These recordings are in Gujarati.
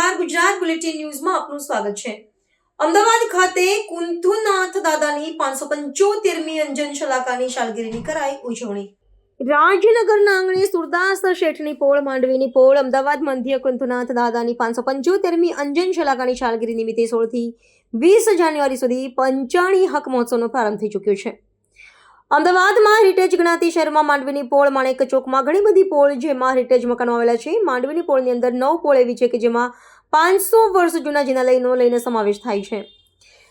નમસ્કાર. ગુજરાત બુલેટિન ન્યૂઝમાં આપનું સ્વાગત છે. અમદાવાદ ખાતે કુંથુનાથ દાદાની પાંચસો પંચોતેરમી અંજન શલાકાની શાલગીરીની કરાઈ ઉજવણી. રાજનગરના આંગણે સુરદાસ શેઠની પોળ માંડવીની પોળ અમદાવાદ મધ્ય કુંથુનાથ દાદાની પાંચસો પંચોતેરમી અંજન શલાકાની શાલગીરી નિમિત્તે સોળથી વીસ જાન્યુઆરી સુધી પંચાણી હક મહોત્સવનો પ્રારંભ થઈ ચૂક્યો છે. અમદાવાદમાં હેરિટેજ ગણાતી શહેરમાં માંડવીની પોળ, માણેક ચોકમાં ઘણી બધી પોળ જેમાં હેરિટેજ મકાનો આવેલા છે. માંડવીની પોળની અંદર નવ પોળ એવી છે કે જેમાં પાંચસો વર્ષ જૂના જિનાલયનો લઈને સમાવેશ થાય છે.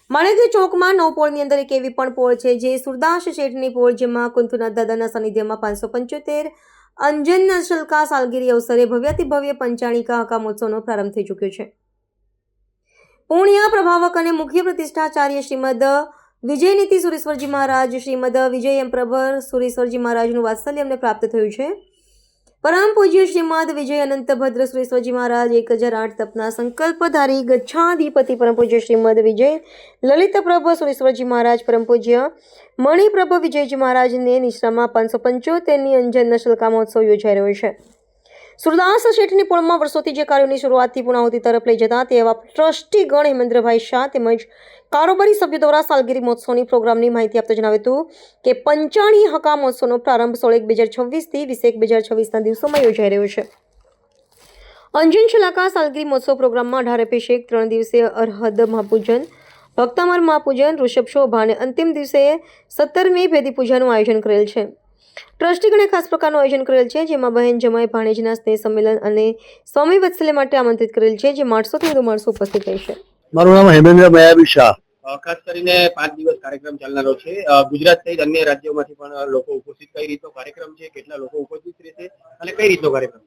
માણેક ચોકમાં નવ પોળની અંદર એક એવી પણ પોળ છે જે સુરદાસ શેઠની પોળ જેમાં કુંથુનાથ દાદાના સાનિધ્યમાં પાંચસો પંચોતેર, અંજન શલ્કા સાલગીરી અવસરે ભવ્યાતિ ભવ્ય પંચાણિકા હકામોત્સવનો પ્રારંભ થઈ ચૂક્યો છે. પૂર્ણિયા પ્રભાવક અને મુખ્ય પ્રતિષ્ઠાચાર્ય શ્રીમદ વિજયનીતિ સુરેશ્વરજી મહારાજ, શ્રીમદ વિજય એમ પ્રભર સુરેશ્વરજી મહારાજનું વાત્સલ્ય અમને પ્રાપ્ત થયું છે. પરમ પૂજ્ય શ્રીમદ વિજય અનંત ભદ્ર સુરેશ્વરજી મહારાજ, એક હજાર આઠ તપના સંકલ્પધારી ગચ્છાધિપતિ પરમ પૂજ્ય શ્રીમદ વિજય, લલિત પ્રભ સુરેશ્વરજી મહારાજ પરમ પૂજ્ય, મણિપ્રભ વિજયજી મહારાજને નિશ્રામાં પાંચસો પંચોતેરની અંજન નશલકા મહોત્સવ યોજાઈ રહ્યો છે. સુરદાસ શેઠની પોળમાં વર્ષોથી જે કાર્યોની શરૂઆતથી પૂર્ણાહુતિ તરફ લઈ જતા તેવા ટ્રસ્ટી ગણ હેમેન્દ્રભાઈ શાહ તેમજ કારોબારી સભ્યો દ્વારા સાલગીરી મહોત્સવની પ્રોગ્રામની માહિતી આપતા જણાવ્યું હતું કે પંચાણી હકા મહોત્સવનો પ્રારંભ સોળ એક બે હજાર છવ્વીસથી વીસ એક બે હજાર છવ્વીસના દિવસોમાં યોજાઈ રહ્યો છે. અંજન શલાકા સાલગીરી મહોત્સવ પ્રોગ્રામમાં અઢાર અભિષેક, ત્રણ દિવસે અરહદ મહાપૂજન, ભક્તામર મહાપૂજન, ઋષભ શોભા અને અંતિમ દિવસે સત્તરમી ભેદી પૂજાનું આયોજન કરેલ છે. ટ્રસ્ટીગણે ખાસ પ્રકારનું આયોજન કરેલ છે જેમાં બહેન જમાઈ ભાણેજના સ્નેહ સંમેલન અને સ્વામી વત્સલ્ય માટે આમંત્રિત કરેલ છે જે માણસોથી વધુ માણસો ઉપસ્થિત રહેશે મારું નામ હેમેન્દ્ર મયાબી શાહ. ખાસ કરીને પાંચ દિવસ કાર્યક્રમ ચાલનારો છે. ગુજરાત સહિત અન્ય રાજ્યોમાંથી પણ લોકો ઉપસ્થિત કઈ રીતનો કાર્યક્રમ છે કેટલા લોકો ઉપસ્થિત રહેશે અને કઈ રીતનો કાર્યક્રમ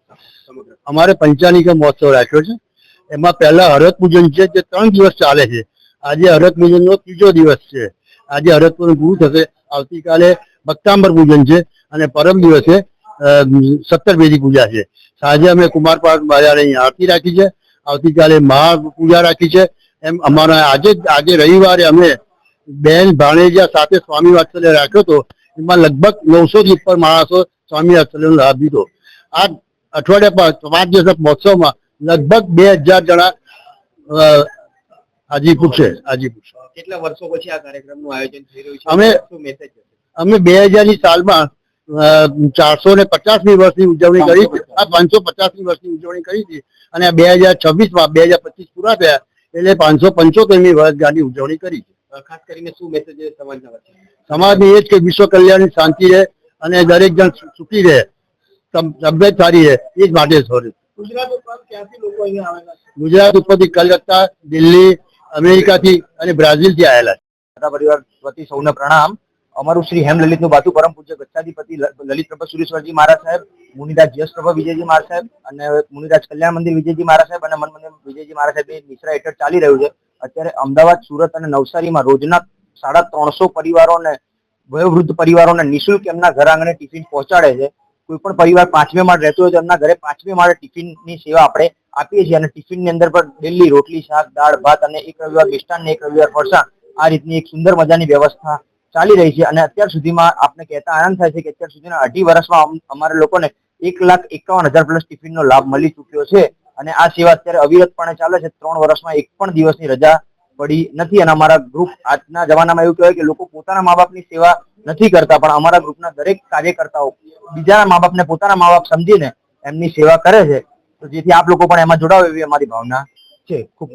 સમગ્ર. અમારે પંચાનિકા મહોત્સવ રાખ્યો છે. એમાં પહેલા હરત પૂજન છે જે ત્રણ દિવસ ચાલે છે. આજે હરત પૂજનનો ત્રીજો દિવસ છે. આજે હરત પૂજન પૂરું થશે. આવતીકાલે ભક્તાંબર પૂજન છે અને પરમ દિવસે સત્તર બેદી પૂજા છે. સાંજે અમે કુમાર પાર્ક બજારે અહીં આરતી રાખી છે. આવતીકાલે મહા પૂજા રાખી છે. એમ અમારા આજે આજે રવિવારે અમે બેન ભાણેજા સાથે સ્વામી વાત્સલ્ય રાખ્યો હતો. એમાં લગભગ નવસો થી ઉપર માણસો સ્વામી વાત્સલ્યનો લાભ લીધો. આ અઠવાડિયા પાંચ પાંચ દિવસના મહોત્સવમાં લગભગ બે હજાર જણા હાજીપુર છે હાજીપુર. કેટલા વર્ષો પછી આ કાર્યક્રમનું આયોજન થઈ રહ્યું છે? અમે- મેસેજ અમે બે હજારની સાલમાં ચારસો ને પચાસમી વર્ષની ઉજવણી કરી છે. આ પાંચસો પચાસમી વર્ષની ઉજવણી કરી છે. અને બે હજાર છવ્વીસમાં બે હજાર પચીસ પૂરા થયા એટલે પાંચસો પંચોતેરમી વર્ષગાંઠની ઉજવણી કરી છે. ખાસ કરીને શું મેસેજ સમાજના સમાજની એ જ કે વિશ્વ કલ્યાણની શાંતિ રહે અને દરેક જણ સુખી રહે તબિયત સારી રહે એ જ માટે સોરી ગુજરાત ઉપરથી કલકત્તા દિલ્હી અમેરિકાથી અને બ્રાઝિલથી આવેલા છે. પરિવાર વતી સૌને પ્રણામ. અમારું શ્રી હેમલલિતનું બાતુ પરમ પૂજ્ય ગચ્છાધિપતિ લલિત પ્રભા સુરેશ્વરજી મહારાજ સાહેબ, મુનિરાજ યશ પ્રભા વિજયજી મહારાજ સાહેબ અને મુનિરાજ કલ્યાણ મંદિર વિજયજી મહારાજ સાહેબ અને મન મંદિર વિજયજી મહારાજ સાહેબ, એ નિશ્રા હેઠળ ચાલી રહ્યું છે. અત્યારે અમદાવાદ, સુરત અને નવસારીમાં રોજના સાડા ત્રણસો પરિવારોને, વયોવૃદ્ધ પરિવારોને નિઃશુલ્ક એમના ઘર આંગણે ટિફિન પહોંચાડે છે. કોઈ પણ પરિવાર પાંચમે માળ રહેતો હોય તો એમના ઘરે પાંચમે માળે ટિફિનની સેવા આપણે આપીએ છીએ અને ટિફિનની અંદર પણ ડેલી રોટલી, શાક, દાળ, ભાત અને એક રવિવાર મિષ્ટાન ને એક રવિવાર ફરસાણ આ રીતની એક સુંદર મજાની વ્યવસ્થા ચાલી રહી છે અને અત્યાર સુધીમાં આપને કહેતા આનંદ થાય છે કે અત્યાર સુધીના અઢી વર્ષમાં અમ- અમારા લોકોને એક લાખ એકાવન હજાર પ્લસ ટિફિનનો લાભ મળી ચૂક્યો છે અને આ સેવા અત્યારે અવિરતપણે ચાલે છે. ત્રણ વર્ષમાં એક પણ દિવસની રજા પડી નથી અને અમારા ગ્રુપ આજના જમાનામાં એવું કહેવાય કે લોકો પોતાના મા બાપની સેવા નથી કરતા, પણ અમારા ગ્રુપના દરેક કાર્યકર્તાઓ બીજાના મા બાપને પોતાના મા બાપ સમજીને એમની સેવા કરે છે. તો જેથી આપ લોકો પણ એમાં જોડાવો એવી અમારી ભાવના છે. ખૂબ